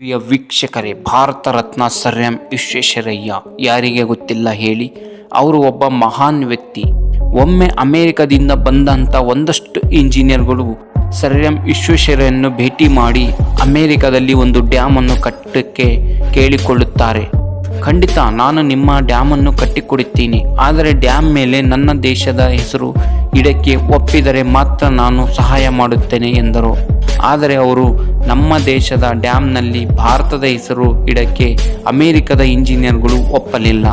ಪ್ರಿಯ ವೀಕ್ಷಕರೇ, Bharat Ratna sir M Visvesvaraya ಯಾರಿಗೆ ಗೊತ್ತಿಲ್ಲ ಹೇಳಿ, ಅವರು ಒಬ್ಬ ಮಹಾನ್ ವ್ಯಕ್ತಿ. ಒಮ್ಮೆ ಅಮೆರಿಕದಿಂದ ಬಂದಂಥ ಒಂದಷ್ಟು ಇಂಜಿನಿಯರ್ಗಳು ಸರ್ ಎಂ ವಿಶ್ವೇಶ್ವರಯ್ಯನ್ನು ಭೇಟಿ ಮಾಡಿ ಅಮೇರಿಕದಲ್ಲಿ ಒಂದು ಡ್ಯಾಮನ್ನು ಕಟ್ಟಕ್ಕೆ ಕೇಳಿಕೊಳ್ಳುತ್ತಾರೆ. ಖಂಡಿತ ನಾನು ನಿಮ್ಮ ಡ್ಯಾಮನ್ನು ಕಟ್ಟಿಕೊಡುತ್ತೀನಿ, ಆದರೆ ಡ್ಯಾಮ್ ಮೇಲೆ ನನ್ನ ದೇಶದ ಹೆಸರು ಇಡಕ್ಕೆ ಒಪ್ಪಿದರೆ ಮಾತ್ರ ನಾನು ಸಹಾಯ ಮಾಡುತ್ತೇನೆ ಎಂದರು. ಆದರೆ ಅವರು ನಮ್ಮ ದೇಶದ ಡ್ಯಾಮ್ನಲ್ಲಿ ಭಾರತದ ಹೆಸರು ಇಡಕ್ಕೆ ಅಮೆರಿಕದ ಇಂಜಿನಿಯರ್ಗಳು ಒಪ್ಪಲಿಲ್ಲ.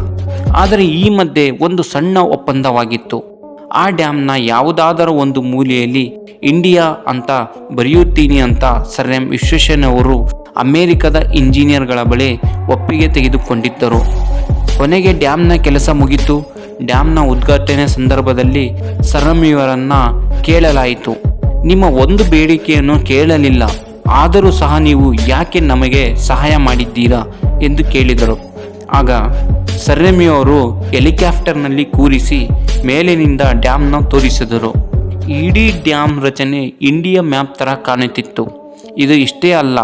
ಆದರೆ ಈ ಮಧ್ಯೆ ಒಂದು ಸಣ್ಣ ಒಪ್ಪಂದವಾಗಿತ್ತು. ಆ ಡ್ಯಾಮ್ನ ಯಾವುದಾದರೂ ಒಂದು ಮೂಲೆಯಲ್ಲಿ ಇಂಡಿಯಾ ಅಂತ ಬರೆಯುತ್ತೀನಿ ಅಂತ ಸರ್ ಎಂ ವಿಶ್ವೇಶ್ವರಯ್ಯನವರು ಅಮೆರಿಕದ ಇಂಜಿನಿಯರ್ಗಳ ಬಳಿ ಒಪ್ಪಿಗೆ ತೆಗೆದುಕೊಂಡಿದ್ದರು. ಕೊನೆಗೆ ಡ್ಯಾಮ್ನ ಕೆಲಸ ಮುಗಿತು. ಡ್ಯಾಮ್ನ ಉದ್ಘಾಟನೆ ಸಂದರ್ಭದಲ್ಲಿ ಸರ್ ಇವರನ್ನು ಕೇಳಲಾಯಿತು. ನಿಮ್ಮ ಒಂದು ಬೇಡಿಕೆಯನ್ನು ಕೇಳಲಿಲ್ಲ. ಆದರೂ ಸಹ ನೀವು ಯಾಕೆ ನಮಗೆ ಸಹಾಯ ಮಾಡಿದ್ದೀರಾ ಎಂದು ಕೇಳಿದರು. ಆಗ ಸರ್ರೆಮಿಯವರು ಹೆಲಿಕಾಪ್ಟರ್ನಲ್ಲಿ ಕೂರಿಸಿ ಮೇಲಿನಿಂದ ಡ್ಯಾಮ್ನ ತೋರಿಸಿದರು. ಇಡೀ ಡ್ಯಾಮ್ ರಚನೆ ಇಂಡಿಯಾ ಮ್ಯಾಪ್ ಥರ ಕಾಣುತ್ತಿತ್ತು. ಇದು ಇಷ್ಟೇ ಅಲ್ಲ,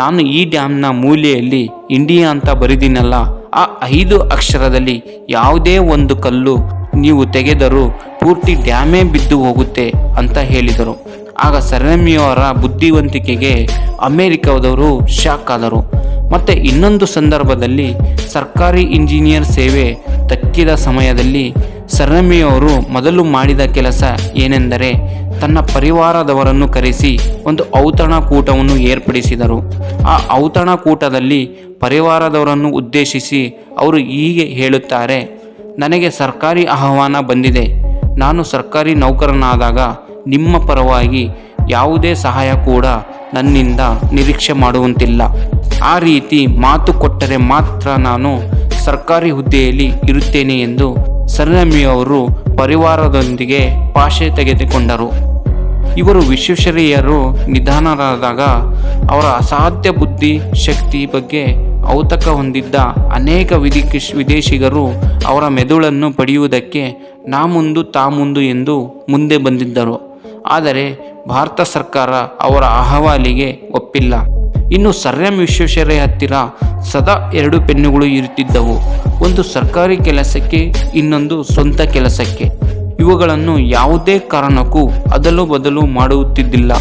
ನಾನು ಈ ಡ್ಯಾಮ್ನ ಮೂಲೆಯಲ್ಲಿ ಇಂಡಿಯಾ ಅಂತ ಬರೆದಿನಲ್ಲ, ಆ ಐದು ಅಕ್ಷರದಲ್ಲಿ ಯಾವುದೇ ಒಂದು ಕಲ್ಲು ನೀವು ತೆಗೆದರೂ ಪೂರ್ತಿ ಡ್ಯಾಮೇ ಬಿದ್ದು ಹೋಗುತ್ತೆ ಅಂತ ಹೇಳಿದರು. ಆಗ ಸರಮಿಯವರ ಬುದ್ಧಿವಂತಿಕೆಗೆ ಅಮೆರಿಕದವರು ಶಾಕ್ ಆದರು. ಮತ್ತು ಇನ್ನೊಂದು ಸಂದರ್ಭದಲ್ಲಿ ಸರ್ಕಾರಿ ಇಂಜಿನಿಯರ್ ಸೇವೆ ತಕ್ಕಿದ ಸಮಯದಲ್ಲಿ ಸರಮಿಯವರು ಮೊದಲು ಮಾಡಿದ ಕೆಲಸ ಏನೆಂದರೆ ತನ್ನ ಪರಿವಾರದವರನ್ನು ಕರೆಸಿ ಒಂದು ಔತಣಕೂಟವನ್ನು ಏರ್ಪಡಿಸಿದರು. ಆ ಔತಣಕೂಟದಲ್ಲಿ ಪರಿವಾರದವರನ್ನು ಉದ್ದೇಶಿಸಿ ಅವರು ಹೀಗೆ ಹೇಳುತ್ತಾರೆ, ನನಗೆ ಸರ್ಕಾರಿ ಆಹ್ವಾನ ಬಂದಿದೆ. ನಾನು ಸರ್ಕಾರಿ ನೌಕರನಾದಾಗ ನಿಮ್ಮ ಪರವಾಗಿ ಯಾವುದೇ ಸಹಾಯ ಕೂಡ ನನ್ನಿಂದ ನಿರೀಕ್ಷೆ ಮಾಡುವಂತಿಲ್ಲ. ಆ ರೀತಿ ಮಾತು ಕೊಟ್ಟರೆ ಮಾತ್ರ ನಾನು ಸರ್ಕಾರಿ ಹುದ್ದೆಯಲ್ಲಿ ಇರುತ್ತೇನೆ ಎಂದು ಸರ್ನಮಿಯವರು ಪರಿವಾರದೊಂದಿಗೆ ಭಾಷೆ ತೆಗೆದುಕೊಂಡರು. ಇವರು ವಿಶ್ವೇಶ್ವರಯ್ಯರು ನಿಧನರಾದಾಗ ಅವರ ಅಸಾಧ್ಯ ಬುದ್ಧಿ ಶಕ್ತಿ ಬಗ್ಗೆ ಔತಕ ಹೊಂದಿದ್ದ ಅನೇಕ ವಿಧಿ ವಿದೇಶಿಗರು ಅವರ ಮೆದುಳನ್ನು ಪಡೆಯುವುದಕ್ಕೆ ನಾ ಮುಂದು ತಾ ಮುಂದು ಎಂದು ಮುಂದೆ ಬಂದಿದ್ದರು. ಆದರೆ ಭಾರತ ಸರ್ಕಾರ ಅವರ ಅಹವಾಲಿಗೆ ಒಪ್ಪಿಲ್ಲ. ಇನ್ನು ಸರ್ ಎಂ ವಿಶ್ವೇಶ್ವರಯ್ಯ ಹತ್ತಿರ ಸದಾ ಎರಡು ಪೆನ್ನುಗಳು ಇರುತ್ತಿದ್ದವು. ಒಂದು ಸರ್ಕಾರಿ ಕೆಲಸಕ್ಕೆ, ಇನ್ನೊಂದು ಸ್ವಂತ ಕೆಲಸಕ್ಕೆ. ಇವುಗಳನ್ನು ಯಾವುದೇ ಕಾರಣಕ್ಕೂ ಅದಲು ಬದಲು ಮಾಡುತ್ತಿದ್ದಿಲ್ಲ.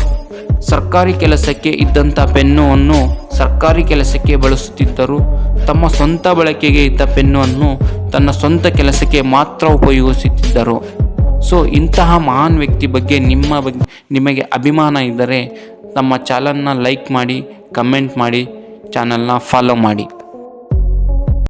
ಸರ್ಕಾರಿ ಕೆಲಸಕ್ಕೆ ಇದ್ದಂಥ ಪೆನ್ನುವನ್ನು ಸರ್ಕಾರಿ ಕೆಲಸಕ್ಕೆ ಬಳಸುತ್ತಿದ್ದರು ತಮ್ಮ ಸ್ವಂತ ಬಳಕೆಗೆ ಇದ್ದ ಪೆನ್ನು ತನ್ನ ಸ್ವಂತ ಕೆಲಸಕ್ಕೆ ಮಾತ್ರ ಉಪಯೋಗಿಸುತ್ತಿದ್ದರು. ಸೊ ಇಂತಹ ಮಹಾನ್ ವ್ಯಕ್ತಿ ಬಗ್ಗೆ ನಿಮ್ಮ ಬಗ್ಗೆ ನಿಮಗೆ ಅಭಿಮಾನ ಇದ್ದರೆ ನಮ್ಮ ಚಾನಲ್ನ ಲೈಕ್ ಮಾಡಿ ಕಮೆಂಟ್ ಮಾಡಿ, ಚಾನಲ್ನ ಫಾಲೋ ಮಾಡಿ.